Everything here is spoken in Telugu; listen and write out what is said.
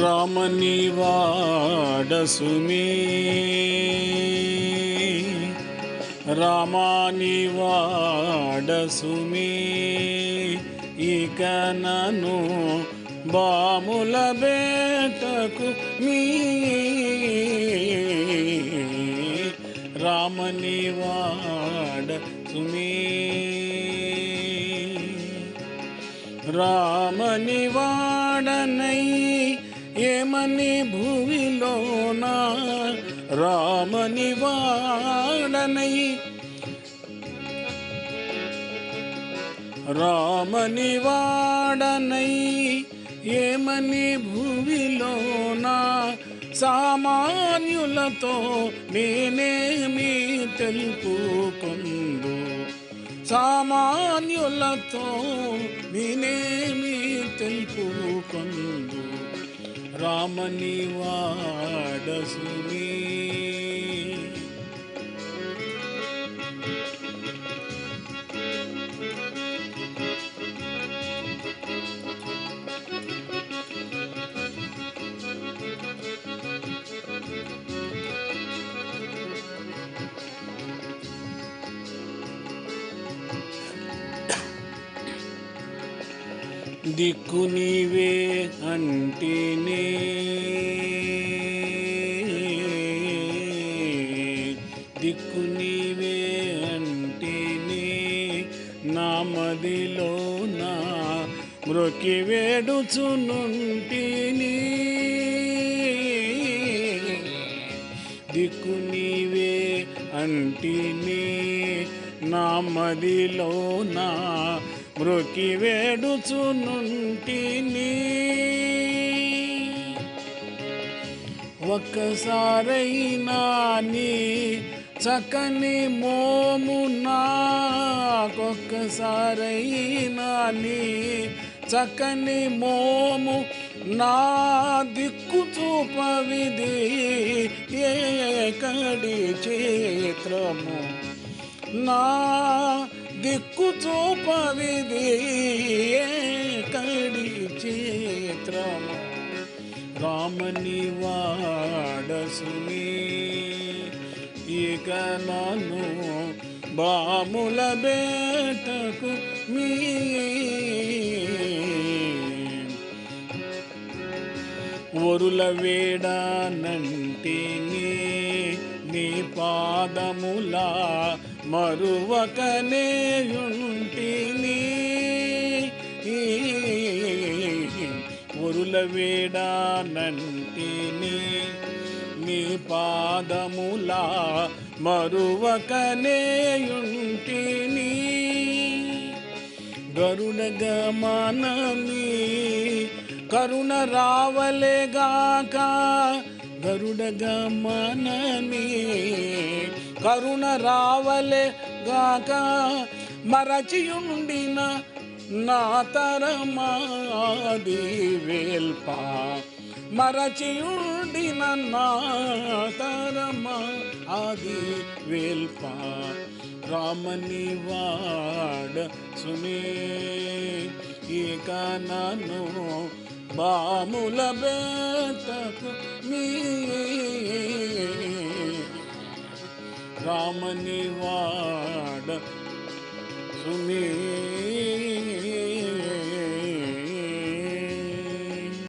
రామని వాడసుమే రామాని వాడసుమే ఇక నన్ను బాముల బేటకు మీ రామని వాడసుమే రామని వాడనై ఏమని భూమిలోన రామని వాడనై? రామని వాడనై. ఏమని భూమిలోన సామాన్యులతో నేనేమి తెలుపుకుందు? సామాన్యులతో నేనేమి తెలుపుకుందు? రామని దిక్కు నీవే అంటేనే. దిక్కు నీవే అంటేనే. నా మదిలో నా మ్రొకి వేడుచునుంటిని. దిక్కు నీవే అంటేనే. నా మదిలో నా మృకి వేడుచునుంటిని ఒక్కసారైనా నీ చక్కని మోము నాకొక్కసారైనా నీ చక్కని మోము నా దిక్కు చూపవిది ఏకడి చిత్రము నా దిక్కు చూపవిది కడి చిత్రమ రామని వాడసుని ఇక నన్ను బాముల బేటకు మీ ఒరుల వేడానంటే నీ పాదముల మరువకనే ఉంటిని. ఒరుల వేడానంటిని నీ పాదములా మరువకనేయుంటిని గరుడ గమనమి కరుణ రావలేగాక గరుడగా గమనమి కరుణ రావలే గాక మరచియుండిన నా తరమాది వేల్ప. మరచియుండిన నా తరమా ఆది వేల్ప. రామని వాడ సుమే ఇక నన్ను బాముల బేటకు మీ రామని వాడ సుమే